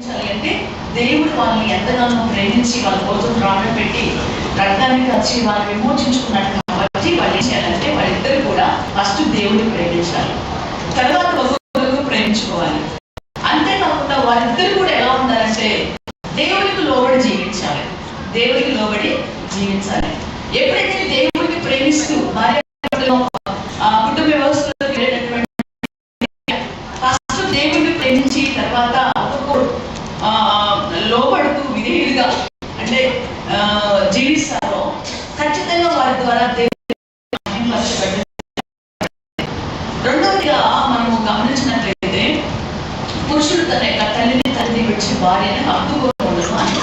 అంటే దేవుడు వాళ్ళని ఎంతగానో ప్రేమించి వాళ్ళ కోసం ప్రాణం పెట్టి రక్తాన్ని వచ్చి వాళ్ళని విమోచించుకున్నాడు కాబట్టి వాళ్ళు ఏం చేయాలంటే వాళ్ళిద్దరు కూడా ఫస్ట్ దేవుడిని ప్రేమించాలి. తర్వాత ఒకరు ప్రేమించుకోవాలి. అంతేకాకుండా వాళ్ళిద్దరు కూడా ఎలా ఉండాలంటే దేవుడికి లోబడి జీవించాలి. దేవుడికి లోబడి జీవించాలి. ఎప్పుడైతే దేవుడిని ప్రేమిస్తూ భార్య భర్తలు, ఆ కుటుంబ వ్యవస్థలో వెళ్ళేటటువంటి ఫస్ట్ దేవుడిని ప్రేమించి తర్వాత ఒక్కొక్కరు ఆ, లోబడుతూ విధేయుడిగా అంటే ఆ, జీవిస్తారో ఖచ్చితంగా వారి ద్వారా దేవుడి మహిమపరచబడి రెండవదిగా మనము గమనించినట్లయితే పురుషుడు తన యొక్క తల్లిని తల్లిని విడిచి భార్యని హత్తుకోవడం ఉండదు అని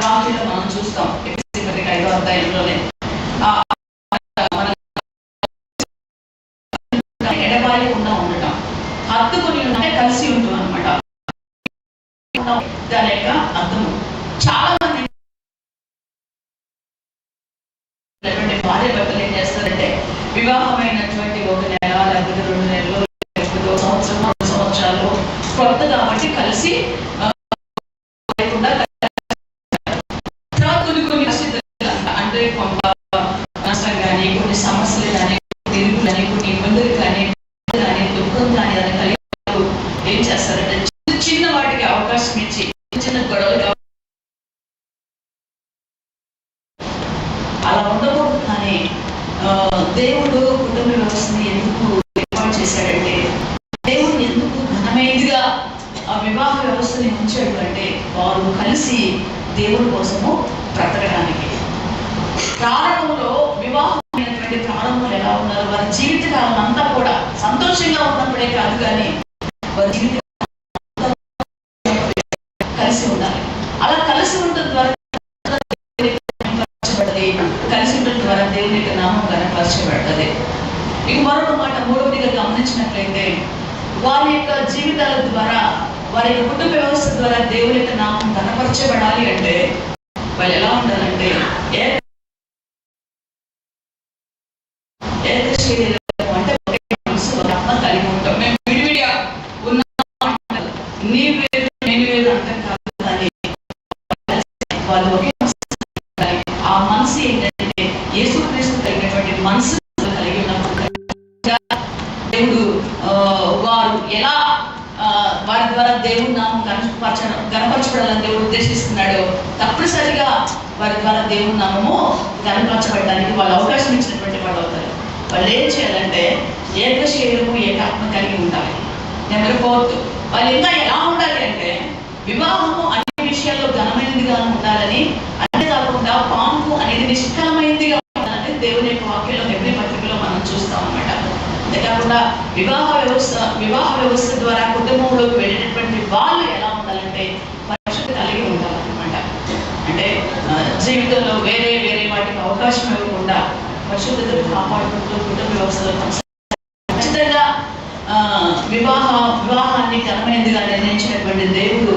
వాక్యంలో మనం చూస్తాం ఎఫెసీ పత్రిక ఐదో అధ్యాయంలోనే ఆ, మన ఎడబాయకుండా ఉండటం హత్తుకొని ఉంటే కలిసి ఉంటుంది అనమాట దాని యొక్క అర్థము చాలా మంది లేకుంటే భార్య భర్తలు ఏం చేస్తారంటే వివాహమైనటువంటి ఒక నెల లేకపోతే రెండు నెలలు లేకపోతే ఒక సంవత్సరం రెండు సంవత్సరాలు కొత్త కాబట్టి కలిసి ఆ, లేకుండా తర్వాత కొన్ని కొన్ని పరిస్థితులు అంటే కొంత నష్టం కానీ కొన్ని సమస్యలు కానీ తిరుగులు కానీ కొన్ని ఇబ్బందులు కానీ కానీ దుఃఖం కానీ అది కలిగి ఏం చేస్తారంటే చిన్న చిన్న వాటికి అవకాశం ఇచ్చి చిన్న చిన్న గొడవలు అలా ఉండకూడదు కానీ ఆ, దేవుడు కుటుంబ వ్యవస్థని ఎందుకు ఏర్పాటు చేశాడంటే దేవుడు ఎందుకు ఘనమైనదిగా ఆ వివాహ వ్యవస్థని ఉంచాడు అంటే వారు కలిసి దేవుడి కోసము బ్రతకడానికి. ప్రారంభంలో వివాహమైనటువంటి ప్రారంభంలో ఎలా ఉన్నారు? వారి జీవితకాలం అంతా కూడా సంతోషంగా ఉన్నప్పుడే కాదు కానీ వారి జీవిత కలిసి ఉండాలి. అలా కలిసి ఉండటం ద్వారా పరిచయం కనపరచబడ్డది ఇక మరొక మాట మూడవదిగా గమనించినట్లయితే వారి యొక్క జీవితాల ద్వారా వారి యొక్క కుటుంబ వ్యవస్థ ద్వారా దేవుని యొక్క నామం కనపరచబడాలి అంటే వాళ్ళు ఎలా ఉండాలంటే ఏ ఏక కనపరచబడాలని దేవుడు ఉద్దేశిస్తున్నాడు. తప్పనిసరిగా వారి ద్వారా దేవుడి నామము కనపరచబడడానికి వాళ్ళు అవకాశం ఇచ్చినటువంటి వాళ్ళు అవుతారు. వాళ్ళు ఏం చేయాలంటే ఏక శరీరము ఏకాత్మ కలిగి ఉండాలి. నెంబర్ ఫోర్త్ వాళ్ళు ఇంకా ఎలా ఉండాలి అంటే వివాహము అన్ని విషయాల్లో ఘనమైనదిగా ఉండాలని అంతేకాకుండా పాంపు అనేది నిష్కలమైనదిగా ఉండాలని దేవుని యొక్క వాక్యంలో ఎవరి పత్రికలో మనం చూస్తాం అన్నమాట. అంతేకాకుండా వివాహ వ్యవస్థ వివాహ వ్యవస్థ ద్వారా కుటుంబంలోకి వెళ్ళినటువంటి వాళ్ళు ఎలా ఉండాలంటే పరిశుద్ధ కలిగి ఉండాలన్నమాట అంటే జీవితంలో వేరే వేరే వాటికి అవకాశం ఇవ్వకుండా పరిశుద్ధతను కాపాడుకుంటూ కుటుంబ వ్యవస్థలో ఖచ్చితంగా వివాహ వివాహాన్ని ఘనమైనదిగా నిర్ణయించినటువంటి దేవుడు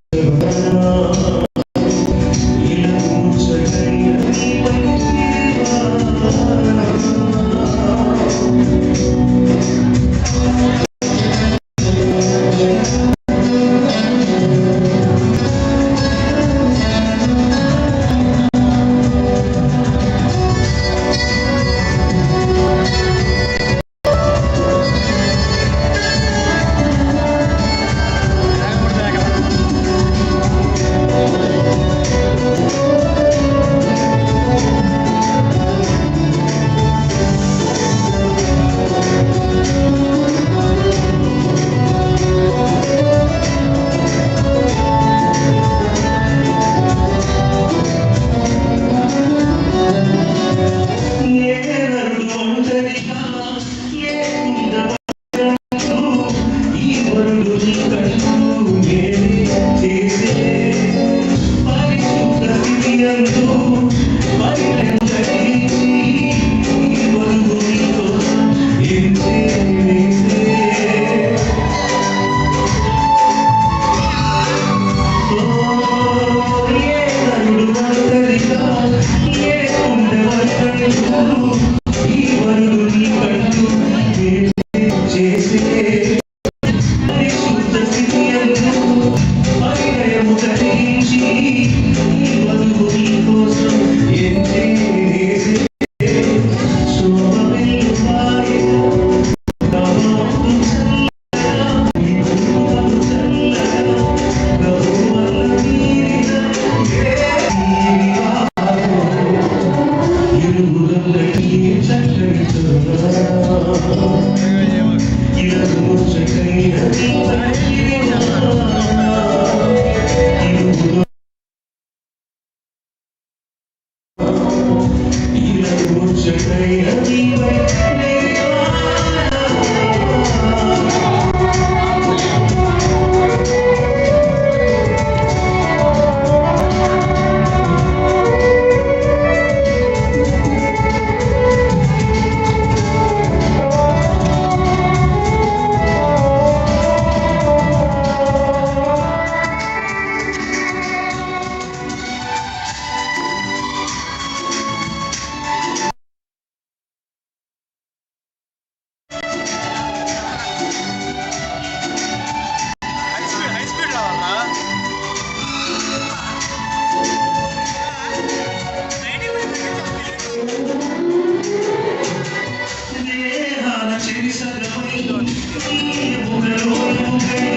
不是为了你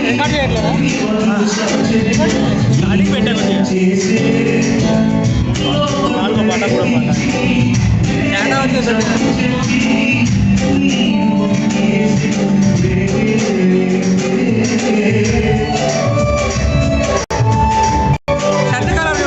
record పెట్టాను నాలుగో పాట కూడా పాట తేడా వచ్చేసరికి షర్ట్ కలర్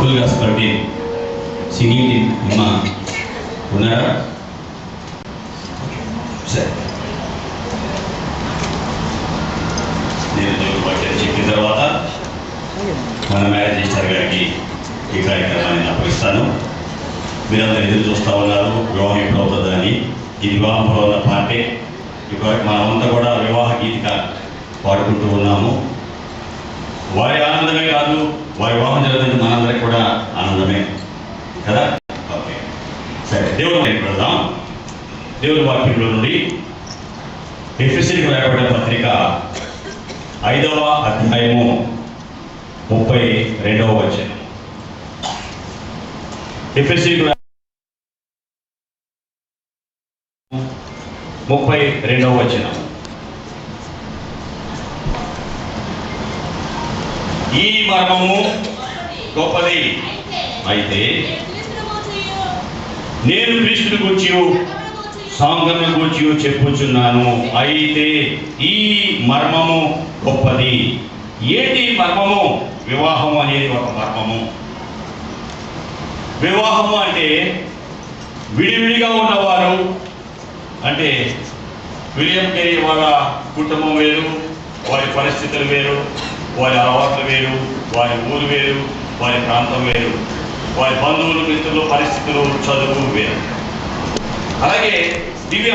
ఫుల్గా స్పర్డేన్ సింగింగ్ అమ్మ. ఉన్నారా? సరే. నేను చెప్పిన తర్వాత మన చేశారు గారికి ఈ కార్యక్రమాన్ని అప్పగిస్తాను. మీరందరూ ఎదురు చూస్తూ ఉన్నారు. వివాహం ఎప్పుడు అవుతుందని. ఈ వివాహంలో ఉన్న పాటే. ఇప్పుడు మనమంతా కూడా వివాహ గీతిక పాడుకుంటూ ఉన్నాము. వారి ఆనందమే కాదు వారి వాహనం జరుగుతుంది మనందరికి కూడా ఆనందమే. కదా? ఓకే. సరే దేవుడు వైపు వెళ్దాం. దేవుడి వాక్యంలో నుండి ఎఫ్ఎస్సీకి రాయబడిన పత్రిక ఐదవ అధ్యాయము ముప్పై రెండవ వచనం. ఎఫ్ఎస్సీకి ముప్పై రెండవ వచనం. ఈ మర్మము గొప్పది. అయితే నేను క్రీస్తుని గురించి సాంగర్ను గురించి చెప్పుచున్నాను. అయితే ఈ మర్మము గొప్పది. ఏంటి మర్మము? వివాహము అనేది ఒక మర్మము. వివాహము అంటే విడివిడిగా ఉన్నవారు అంటే విలియం కేరీ వాళ్ళ కుటుంబం వేరు వారి పరిస్థితులు వేరు వారి అలవాట్లు వేరు వారి ఊరు వేరు వారి ప్రాంతం వేరు వారి బంధువులు మిత్రులు పరిస్థితులు చదువు వేరు. అలాగే దివ్య